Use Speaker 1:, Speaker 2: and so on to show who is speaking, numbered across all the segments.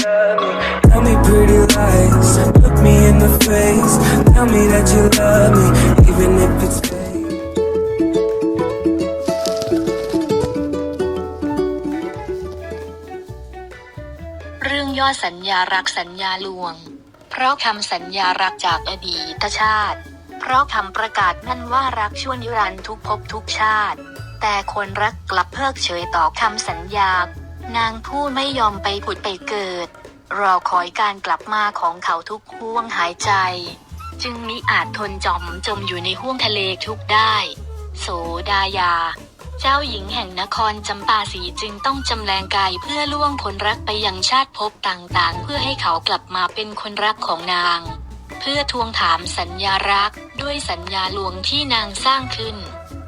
Speaker 1: Tell me pretty lies. Look me in the face. Tell me that you love me, even if it's fake.
Speaker 2: เรื่องย่อสัญญารักสัญญาลวง เพราะคำสัญญารักจากอดีตชาติ เพราะคำประกาศนั่นว่ารักชั่วนิรันดร์ทุกภพทุกชาติ แต่คนรักกลับเพิกเฉยต่อคำสัญญา นางผู้ไม่ยอมไปผุดไปเกิด รอคอยการกลับมาของเขาทุกห่วงหายใจ จึงมิอาจทนจอมจมอยู่ในห้วงทะเลทุกได้ โสดายา เจ้าหญิงแห่งนครจำปาสีจึงต้องจำแรงกายเพื่อล่วงคนรักไปยังชาติภพต่างๆ เพื่อให้เขากลับมาเป็นคนรักของนาง เพื่อทวงถามสัญญารักด้วยสัญญาลวงที่นางสร้างขึ้น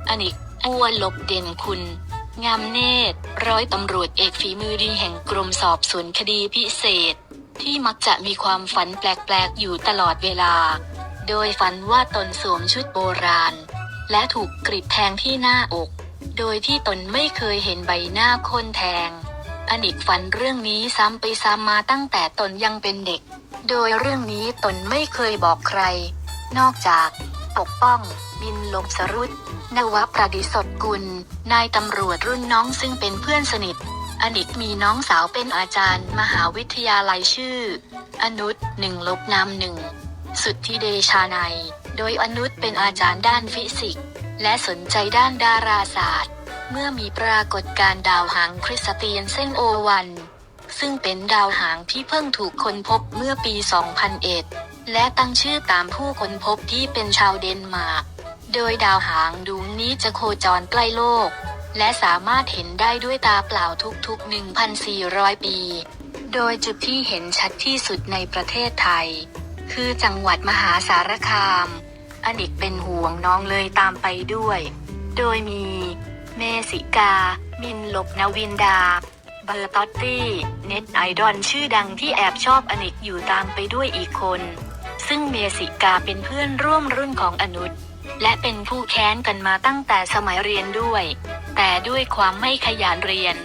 Speaker 2: อนิกอ้วนลบเด่นคุณ งามเนตร ร้อยตำรวจเอกฝีมือดีแห่งกรมสอบสวนคดีพิเศษ ที่มักจะมีความฝันแปลกๆ อยู่ตลอดเวลา โดยฝันว่าตนสวมชุดโบราณ และถูกกรีดแทงที่หน้าอก โดยที่ตนไม่เคยเห็นใบหน้าคนแทงอนิกฝันเรื่องนี้ซ้ำไปซ้ำมาตั้งแต่ตนยังเป็นเด็ก โดยเรื่องนี้ตนไม่เคยบอกใคร นอกจากปกป้อง บินลมสรุต นวประดิษฐ์กุล นายตำรวจรุ่นน้องซึ่งเป็นเพื่อนสนิท อนิกมีน้องสาวเป็นอาจารย์ มหาวิทยาลัยชื่อ อนุษหนึ่งลบนามหนึ่ง สุดทธิเดชานัยโดยอนุษเป็นอาจารย์ด้านฟิสิกส์และสนใจด้านดาราศาสตร์ เมื่อมีปรากฏการณ์ดาวหางคริสเตียนเส้นโอวัน ซึ่งเป็นดาวหางที่เพิ่งถูกค้นพบเมื่อปี 2001 และตั้งชื่อตามผู้ค้นพบที่เป็นชาวเดนมาร์ก โดยดาวหางดวงนี้จะโคจรใกล้โลก และสามารถเห็นได้ด้วยตาเปล่าทุกๆ 1,400 ปี โดยจุดที่เห็นชัดที่สุดในประเทศไทย คือจังหวัดมหาสารคามอนิกเป็นห่วงน้องเลยตามไปด้วย โดยมี เมสิกา มินลบนวินดาเบอร์ตอตตี้ เน็ตไอดอลชื่อดังที่แอบชอบอนิกอยู่ตามไปด้วยอีกคน ซึ่งเมสิกาเป็นเพื่อนร่วมรุ่นของอนุษ และเป็นผู้แค้นกันมาตั้งแต่สมัยเรียนด้วย แต่ด้วยความไม่ขยันเรียน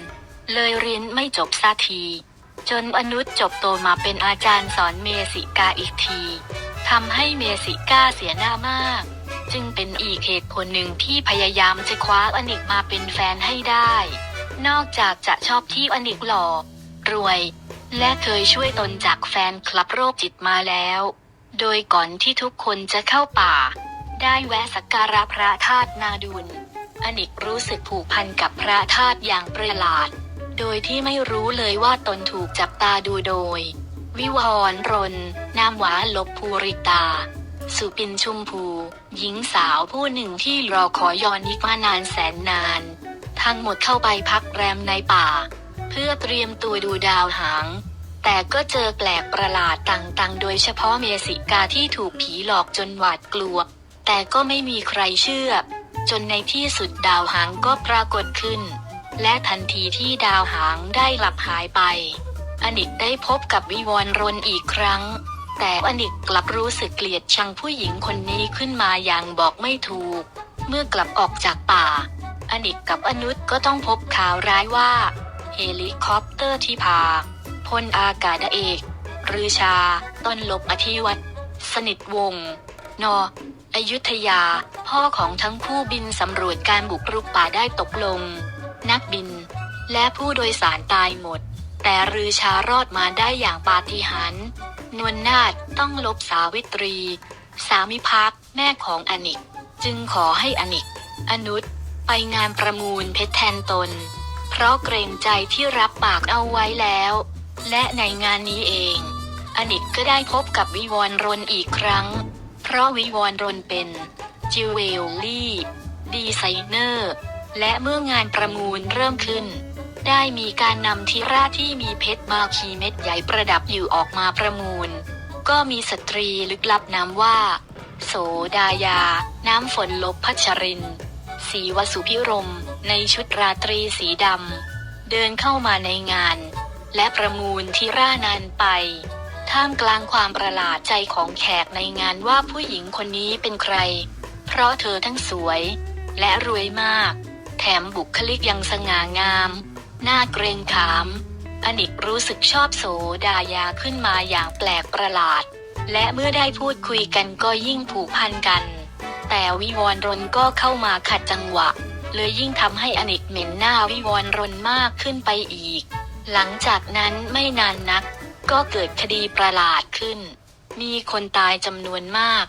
Speaker 2: เลยเรียนไม่จบสักที จนอนุษจบโตมาเป็นอาจารย์สอนเมสิกาอีกทีทำให้เมสิกาเสียหน้ามาก จึงเป็นอีกเหตุผลหนึ่งที่พยายามจะคว้าอนิกมาเป็นแฟนให้ได้ นอกจากจะชอบที่อนิกหล่อรวย และเคยช่วยตนจากแฟนคลับโรคจิตมาแล้ว โดยก่อนที่ทุกคนจะเข้าป่า ได้แวะสักการะพระธาตุนาดุลอนิกรู้สึกผูกพันกับพระธาตุอย่างประหลาด โดยที่ไม่รู้เลยว่าตนถูกจับตาดูโดย วิวรรน นามหวาลบภูริตา สุปินชุมพู หญิงสาวผู้หนึ่งที่รอคอยยอนิกมานานแสนนาน ทั้งหมดเข้าไปพักแรมในป่า เพื่อเตรียมตัวดูดาวหางแต่ก็เจอแปลกประหลาดต่างๆ โดยเฉพาะเมสิกาที่ถูกผีหลอกจนหวาดกลัว แต่ก็ไม่มีใครเชื่อ จนในที่สุดดาวหางก็ปรากฏขึ้น และทันทีที่ดาวหางได้หลับหายไป อนิกได้พบกับวิวรณ์รนอีกครั้ง แต่อนิกกลับรู้สึกเกลียดชังผู้หญิงคนนี้ขึ้นมาอย่างบอกไม่ถูก เมื่อกลับออกจากป่า อนิกกับอนุษก็ต้องพบข่าวร้ายว่าเฮลิคอปเตอร์ที่พาพลอากาศเอก รือชา ต้นลบอธิวัตรสนิทวงศ์น อยุธยา พ่อของทั้งคู่บินสำรวจการบุกรุกป่าได้ตกลง นักบิน และผู้โดยสารตายหมด แต่รือชารอดมาได้อย่างปาฏิหาริย์นวลนาถต้องลบสาวิตรี สามิภักแม่ของอนิก จึงขอให้อนิก อนุษไปงานประมูลเพชรแทนตน เพราะเกรงใจที่รับปากเอาไว้แล้ว และในงานนี้เอง อนิกก็ได้พบกับวิวรณ์รนอีกครั้ง เพราะวิวรณ์รนเป็นจิวเวลลี่ดีไซเนอร์ และเมื่องานประมูลเริ่มขึ้น ได้มีการนำทีราที่มีเพชรมาคีเม็ดใหญ่ประดับอยู่ออกมาประมูล ก็มีสตรีลึกลับนามว่า โสดายา น้ำฝนลบพัชรินศรีวสุพิรม ในชุดราตรีสีดำ เดินเข้ามาในงาน และประมูลทีร่านานไป ท่ามกลางความประหลาดใจของแขกในงานว่าผู้หญิงคนนี้เป็นใคร เพราะเธอทั้งสวย และรวยมาก แถมบุคลิกยังสง่างาม หน่าเกรงขาม อนิกรู้สึกชอบโสดายาขึ้นมาอย่างแปลกประหลาด และเมื่อได้พูดคุยกันก็ยิ่งผูกพันกัน แต่วิวรณ์รนก็เข้ามาขัดจังหวะ เลยยิ่งทำให้อนิกเหม็นหน้าวิวรณ์รนมากขึ้นไปอีก หลังจากนั้นไม่นานนัก ก็เกิดคดีประหลาดขึ้น มีคนตายจำนวนมาก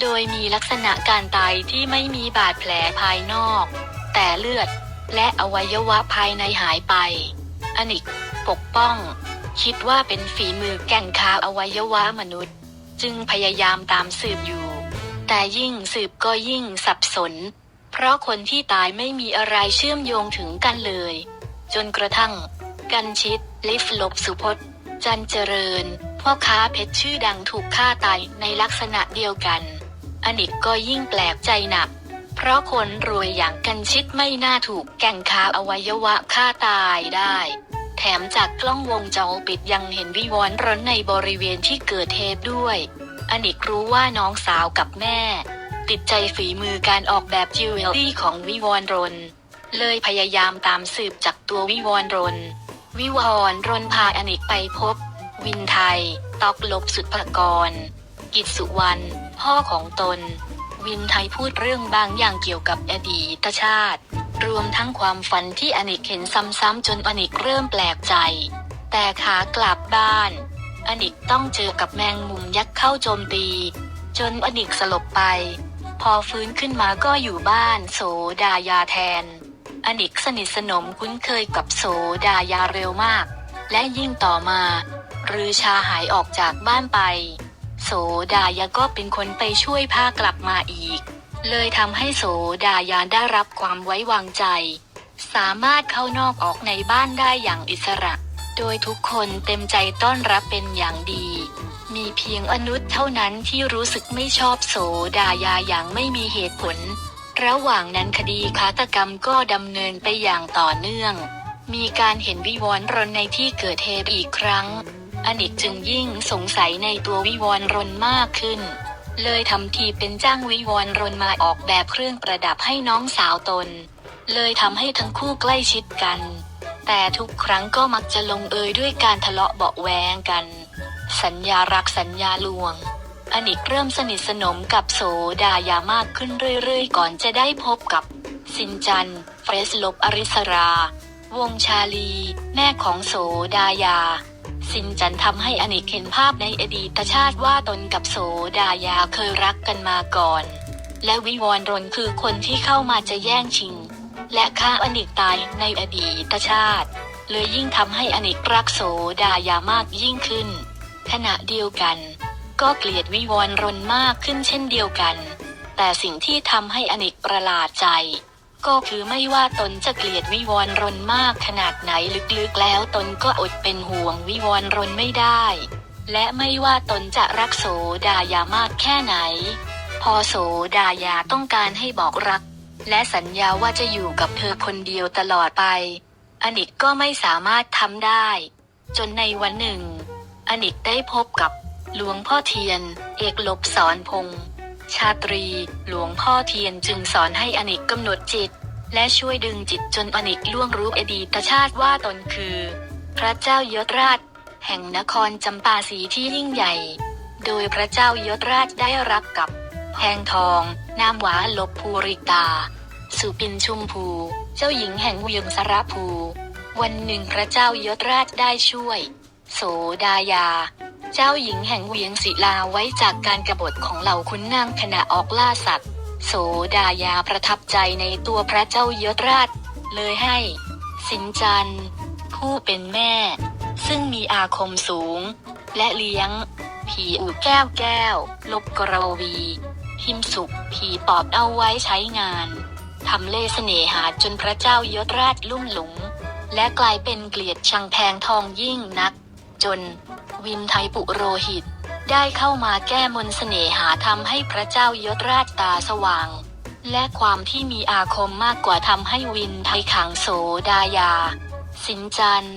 Speaker 2: โดยมีลักษณะการตายที่ไม่มีบาดแผลภายนอก แต่เลือด และอวัยวะภายในหายไป อนิก ปกป้อง คิดว่าเป็นฝีมือแก่งคาอวัยวะมนุษย์ จึงพยายามตามสืบอยู่ แต่ยิ่งสืบก็ยิ่งสับสน เพราะคนที่ตายไม่มีอะไรเชื่อมโยงถึงกันเลย จนกระทั่ง กันชิตลิฟลบสุพจน์ จันเจริญ พ่อค้าเพชรชื่อดังถูกฆ่าตายในลักษณะเดียวกัน อนิกก็ยิ่งแปลกใจหนัก เพราะคนรวยอย่างกันชิตไม่น่าถูกแก่งค้าอวัยวะฆ่าตายได้ แถมจากกล้องวงจรปิดยังเห็นวิวรณ์ร้นในบริเวณที่เกิดเหตุด้วย อนิกรู้ว่าน้องสาวกับแม่ ติดใจฝีมือการออกแบบจิวเวลรี่ของวิวรณ์รนเลยพยายามตามสืบจากตัววิวรณ์รน วิวรณ์รนพาอเนกไปพบ วินไทย ตอกลบสุดภกร กิจสุวรรณพ่อของตน วินไทยพูดเรื่องบางอย่างเกี่ยวกับอดีตชาติ รวมทั้งความฝันที่อเนกเห็นซ้ำๆจนอเนกเริ่มแปลกใจ แต่ขากลับบ้านอนิกต้องเจอกับแมงมุมยักษ์เข้าโจมตี จนอนิกสลบไป พอฟื้นขึ้นมาก็อยู่บ้านโสดายาแทน อนิกสนิทสนมคุ้นเคยกับโสดายาเร็วมาก และยิ่งต่อมา รือชาหายออกจากบ้านไป โสดายาก็เป็นคนไปช่วยพากลับมาอีก เลยทำให้โสดายาได้รับความไว้วางใจ สามารถเข้านอกออกในบ้านได้อย่างอิสระ โดยทุกคนเต็มใจต้อนรับเป็นอย่างดี มีเพียงอนุษเท่านั้นที่รู้สึกไม่ชอบโสดายาอย่างไม่มีเหตุผล ระหว่างนั้นคดีฆาตกรรมก็ดำเนินไปอย่างต่อเนื่อง มีการเห็นวิวรณ์รนในที่เกิดเหตุอีกครั้งอนิกจึงยิ่งสงสัยในตัววิวรณ์รนมากขึ้น เลยทำทีเป็นจ้างวิวรณ์รนมาออกแบบเครื่องประดับให้น้องสาวตน เลยทำให้ทั้งคู่ใกล้ชิดกัน แต่ทุกครั้งก็มักจะลงเอยด้วยการทะเลาะเบาแวงกัน สัญญารักสัญญาลวง อนิกเริ่มสนิทสนมกับโสดายามากขึ้นเรื่อยๆ ก่อนจะได้พบกับสินจัน เฟรสลบอริสรา วงชาลี แม่ของโสดายาสินจันทำให้อนิกเห็นภาพในอดีตชาติว่าตนกับโสดายาเคยรักกันมาก่อน และวิวรรนคือคนที่เข้ามาจะแย่งชิง และฆ่าอนิกตายในอดีตชาติเลยยิ่งทำให้อนิกรักโสดายามากยิ่งขึ้น ขณะเดียวกัน ก็เกลียดวิวรณ์รนมากขึ้นเช่นเดียวกัน แต่สิ่งที่ทำให้อนิกประหลาดใจ ก็คือไม่ว่าตนจะเกลียดวิวรณ์รนมากขนาดไหนลึกๆแล้วตนก็อดเป็นห่วงวิวรณ์รนไม่ได้ และไม่ว่าตนจะรักโสดายามากแค่ไหน พอโสดายาต้องการให้บอกรัก และสัญญาว่าจะอยู่กับเธอคนเดียวตลอดไป อนิกก็ไม่สามารถทำได้ จนในวันหนึ่ง อนิกได้พบกับ หลวงพ่อเทียน เอกลบสอนพงษ์ชาตรี หลวงพ่อเทียนจึงสอนให้อนิกกำหนดจิต และช่วยดึงจิตจนอนิกล่วงรู้อดีตชาติว่าตนคือ พระเจ้ายศราช แห่งนครจำปาสีที่ยิ่งใหญ่ โดยพระเจ้ายศราชได้รับกับแพงทอง นามหวาลบภูริตา สุปินชุมพูเจ้าหญิงแห่งเวียงสระภู วันหนึ่งพระเจ้ายศราชได้ช่วย โสดายา เจ้าหญิงแห่งเวียงศิลาไว้จากการกบฏของเหล่าขุนนางขณะออกล่าสัตว์ โสดายาประทับใจในตัวพระเจ้ายศราช เลยให้ สินจันผู้เป็นแม่ ซึ่งมีอาคมสูง และเลี้ยง ผีอูแก้วแก้ว ลบกรวีหิมสุข ผีปอบเอาไว้ใช้งานทำเล่เสน่หาจนพระเจ้ายศราชลุ่มหลงและกลายเป็นเกลียดชังแพงทองยิ่งนัก จน วินไทยปุโรหิต ได้เข้ามาแก้มนต์เสน่หาทำให้พระเจ้ายศราชตาสว่าง และความที่มีอาคมมากกว่าทำให้วินไทยขังโสดายา สินจัน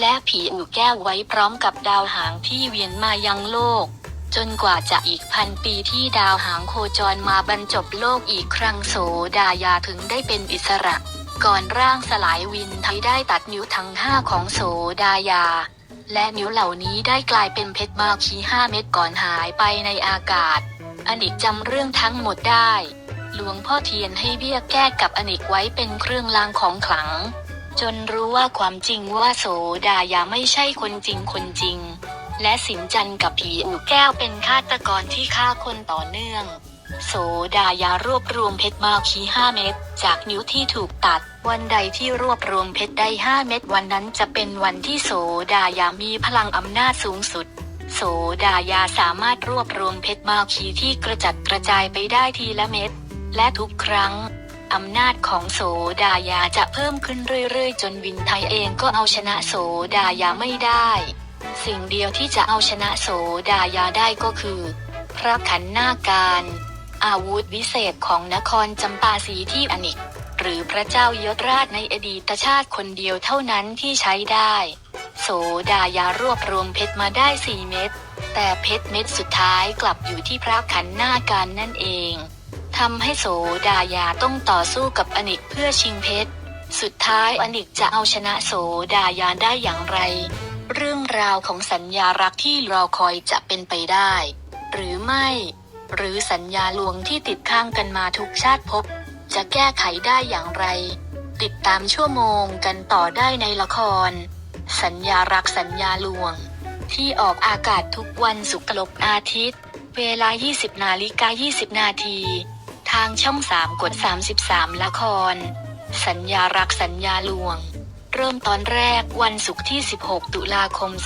Speaker 2: และผีอู่แก้วไว้พร้อมกับดาวหางที่เวียนมายังโลก จนกว่าจะอีกพันปีที่ดาวหางโคจรมาบรรจบโลกอีกครั้งโสดายาถึงได้เป็นอิสระ ก่อนร่างสลายวินไทยได้ตัดนิ้วทั้งห้าของโสดายา และนิ้วเหล่านี้ได้กลายเป็นเพชรมาคีห้าเม็ดก่อนหายไปในอากาศ อนิกจำเรื่องทั้งหมดได้ หลวงพ่อเทียนให้เบี้ยแก้กับอนิกไว้เป็นเครื่องรางของขลัง จนรู้ว่าความจริงว่าโสดายาไม่ใช่คนจริงคนจริง และสินจันทร์กับผีอู่แก้วเป็นฆาตกรที่ฆ่าคนต่อเนื่อง โสดายารวบรวมเพชรมาคีห้าเม็ดจากนิ้วที่ถูกตัด วันใดที่รวบรวมเพชรได้ห้าเม็ดวันนั้นจะเป็นวันที่โสดายามีพลังอำนาจสูงสุด โสดายาสามารถรวบรวมเพชรมาคีที่กระจัดกระจายไปได้ทีละเม็ดและทุกครั้งอำนาจของโสดายาจะเพิ่มขึ้นเรื่อยๆ จนวินไทยเองก็เอาชนะโสดายาไม่ได้ สิ่งเดียวที่จะเอาชนะโสดายาได้ก็คือ พระขันหน้าการ อาวุธวิเศษของนครจำปาสีที่อนิก หรือพระเจ้ายศราชในอดีตชาติคนเดียวเท่านั้นที่ใช้ได้ โสดายารวบรวมเพชรมาได้สี่เม็ดแต่เพชรเม็ดสุดท้ายกลับอยู่ที่พระขันหน้าการนั่นเองทำให้โสดายาต้องต่อสู้กับอนิกเพื่อชิงเพชร สุดท้ายอนิกจะเอาชนะโสดายาได้อย่างไร เรื่องราวของสัญญารักที่รอคอยจะเป็นไปได้ หรือไม่ หรือสัญญาลวงที่ติดข้างกันมาทุกชาติภพจะแก้ไขได้อย่างไร ติดตามชั่วโมงกันต่อได้ในละคร สัญญารักสัญญาลวง ที่ออกอากาศทุกวันศุกร์กลบอาทิตย์ เวลา 20 นาฬิกา 20 นาที ทางช่อง 3 กด 33 ละคร สัญญารักสัญญาลวง เริ่มตอนแรกวันศุกร์ที่ 16 ตุลาคม 2563